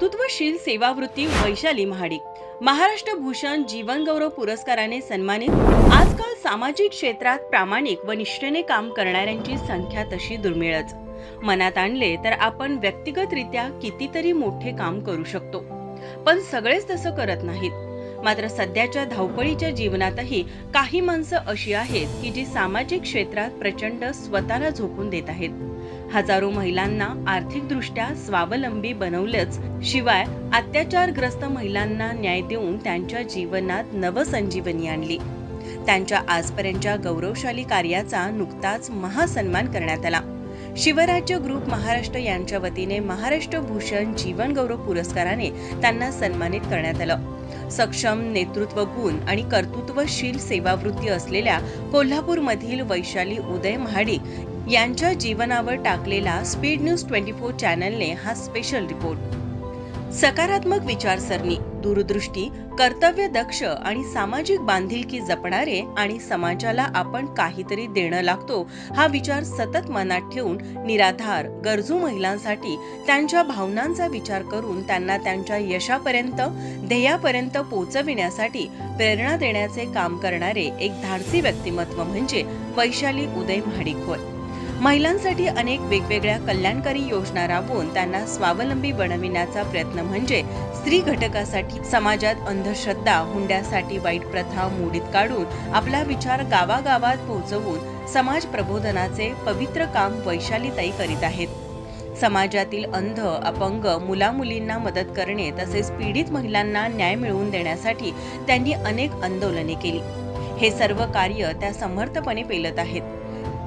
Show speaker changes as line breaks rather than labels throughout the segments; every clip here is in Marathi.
मातृत्वशील सेवावृत्ती वैशाली महाडिक महाराष्ट्र भूषण जीवनगौरव पुरस्काराने सन्मानित आजकाल सामाजिक क्षेत्रात प्रामाणिक व निष्ठेने काम करणाऱ्यांची संख्या तशी दुर्मिळच मनात आणले तर आपण व्यक्तिगतरित्या कितीतरी मोठे काम करू शकतो पण सगळेच तसं करत नाहीत मात्र सध्याच्या धावपळीच्या जीवनातही काही माणसं अशी आहेत की जी सामाजिक क्षेत्रात प्रचंड स्वतःला झोकून देत आहेत हजारो महिलांना आर्थिकदृष्ट्या स्वावलंबी बनवलंच शिवाय अत्याचारग्रस्त महिलांना न्याय देऊन त्यांच्या जीवनात नवसंजीवनी आणली त्यांच्या आजपर्यंतच्या गौरवशाली कार्याचा नुकताच महासन्मान करण्यात आला शिवराज्य ग्रुप महाराष्ट्र यांच्या वतीने महाराष्ट्र भूषण जीवन गौरव पुरस्काराने त्यांना सन्मानित करण्यात आलं सक्षम नेतृत्व गुण आणि कर्तृत्वशील सेवावृत्ती असलेल्या कोल्हापूरमधील वैशाली उदय महाडिक यांच्या जीवनावर टाकलेला स्पीड न्यूज ट्वेंटी फोर चॅनलने हा स्पेशल रिपोर्ट सकारात्मक विचारसरणी दूरदृष्टी कर्तव्य दक्ष आणि सामाजिक बांधिलकी जपणारे आणि समाजाला आपण काहीतरी देणं लागतो हा विचार सतत मनात ठेवून निराधार गरजू महिलांसाठी त्यांच्या भावनांचा विचार करून त्यांना त्यांच्या यशापर्यंत ध्येयापर्यंत पोचविण्यासाठी प्रेरणा देण्याचे काम करणारे एक धाडसी व्यक्तिमत्व म्हणजे वैशाली उदय महाडिक होय महिलांसाठी अनेक वेगवेगळ्या कल्याणकारी योजना राबवून त्यांना स्वावलंबी बनविण्याचा प्रयत्न म्हणजे स्त्री घटकासाठी समाजात अंधश्रद्धा हुंड्यासाठी वाईट प्रथा मोडीत काढून आपला विचार गावागावात पोहोचवून समाज प्रबोधनाचे पवित्र काम वैशालीताई करीत आहेत समाजातील अंध अपंग मुलामुलींना मदत करणे तसेच पीडित महिलांना न्याय मिळवून देण्यासाठी त्यांनी अनेक आंदोलने केली हे सर्व कार्य त्या समर्थपणे पेलत आहेत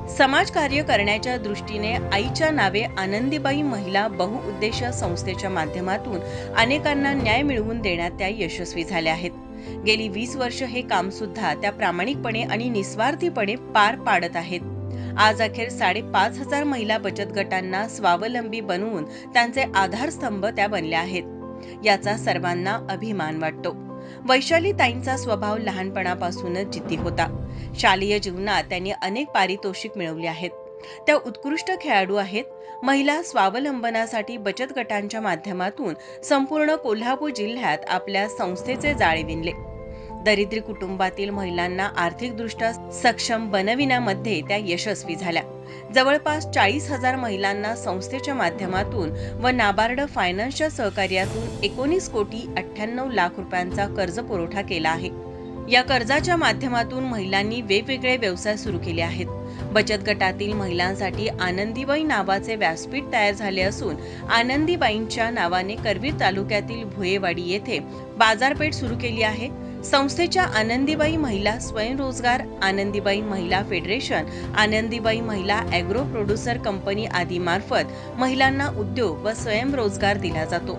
समाजकार्य करण्याच्या दृष्टीने आईच्या नावे आनंदीबाई महिला बहुउद्देश संस्थेच्या माध्यमातून अनेकांना न्याय मिळवून देण्यात त्या यशस्वी झाल्या आहेत गेली वीस वर्ष हे काम सुद्धा त्या प्रामाणिकपणे आणि निस्वार्थीपणे पार पाडत आहेत आज अखेर साडेपाच हजार महिला बचत गटांना स्वावलंबी बनवून त्यांचे आधारस्तंभ त्या बनल्या आहेत याचा सर्वांना अभिमान वाटतो वैशाली वैशालीताईंचा स्वभाव लहानपणापासूनच जिद्दी होता शालेय जीवनात त्यांनी अनेक पारितोषिक मिळवले आहेत त्या उत्कृष्ट खेळाडू आहेत महिला स्वावलंबनासाठी बचत गटांच्या माध्यमातून संपूर्ण कोल्हापूर जिल्ह्यात आपल्या संस्थेचे जाळे विणले दरिद्री कुटुंबातील महिलांना आर्थिकदृष्ट्या सक्षम बनविण्यामध्ये त्या यशस्वी झाल्या जवळपास चाळीस हजार महिलांना संस्थेच्या माध्यमातून व नाबार्ड फायनान्सच्या सहकार्यातून एकोणीस कोटी अठ्ठ्याण्णव लाख रुपयांचा कर्ज पुरवठा केला आहे या कर्जाच्या माध्यमातून महिलांनी वेगवेगळे व्यवसाय सुरू केले आहेत बचत गटातील महिलांसाठी आनंदीबाई नावाचे व्यासपीठ तयार झाले असून आनंदीबाईंच्या नावाने करवीर तालुक्यातील भुयेवाडी येथे बाजारपेठ सुरू केली आहे संस्थेच्या आनंदीबाई महिला स्वयंरोजगार आनंदीबाई महिला फेडरेशन आनंदीबाई महिला अॅग्रो प्रोड्युसर कंपनी आदीमार्फत महिलांना उद्योग व स्वयंरोजगार दिला जातो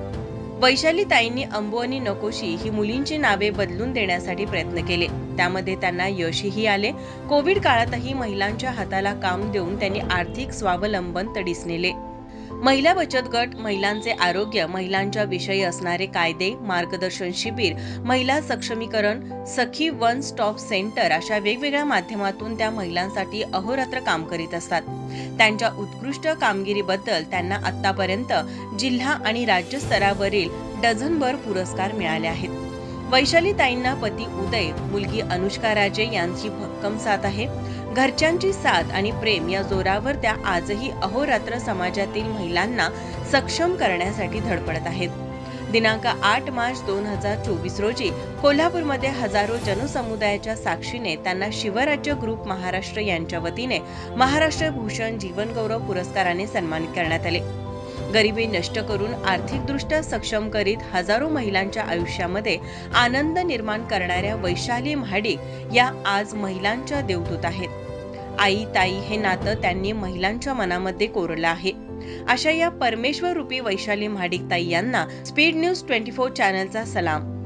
वैशालीताईंनी अंबू आणि नकोशी ही मुलींची नावे बदलून देण्यासाठी प्रयत्न केले त्यामध्ये त्यांना यशही आले कोविड काळातही महिलांच्या हाताला काम देऊन त्यांनी आर्थिक स्वावलंबन तडीस नेले महिला बचत गट महिलांचे आरोग्य महिलांच्या विषयी असणारे कायदे मार्गदर्शन शिबिर महिला सक्षमीकरण सखी वन स्टॉप सेंटर अशा वेगवेगळ्या माध्यमातून त्या महिलांसाठी अहोरात्र काम करीत असतात त्यांच्या उत्कृष्ट कामगिरीबद्दल त्यांना आतापर्यंत जिल्हा आणि राज्य स्तरावरील डझनभर पुरस्कार मिळाले आहेत वैशालीताईंना पती उदय मुलगी अनुष्का राजे यांची भक्कम साथ आहे घरच्यांची साथ आणि प्रेम या जोरावर त्या आजही अहोरात्र समाजातील महिलांना सक्षम करण्यासाठी धडपडत आहेत दिनांक आठ मार्च दोन हजार चोवीस रोजी कोल्हापूरमध्ये हजारो जनसमुदायाच्या साक्षीने त्यांना शिवराज्य ग्रुप महाराष्ट्र यांच्या वतीने महाराष्ट्र भूषण जीवनगौरव पुरस्काराने सन्मानित करण्यात आले गरिबी नष्ट करून आर्थिकदृष्ट्या सक्षम करीत हजारो महिलांच्या आयुष्यामध्ये आनंद निर्माण करणाऱ्या वैशाली म्हाडिक या आज महिलांच्या देवदूत आहेत आई ताई हे नातं त्यांनी महिलांच्या मनामध्ये कोरलं आहे अशा या परमेश्वर रूपी वैशाली महाडिक ताई यांना स्पीड न्यूज ट्वेंटी फोर चॅनलचा सलाम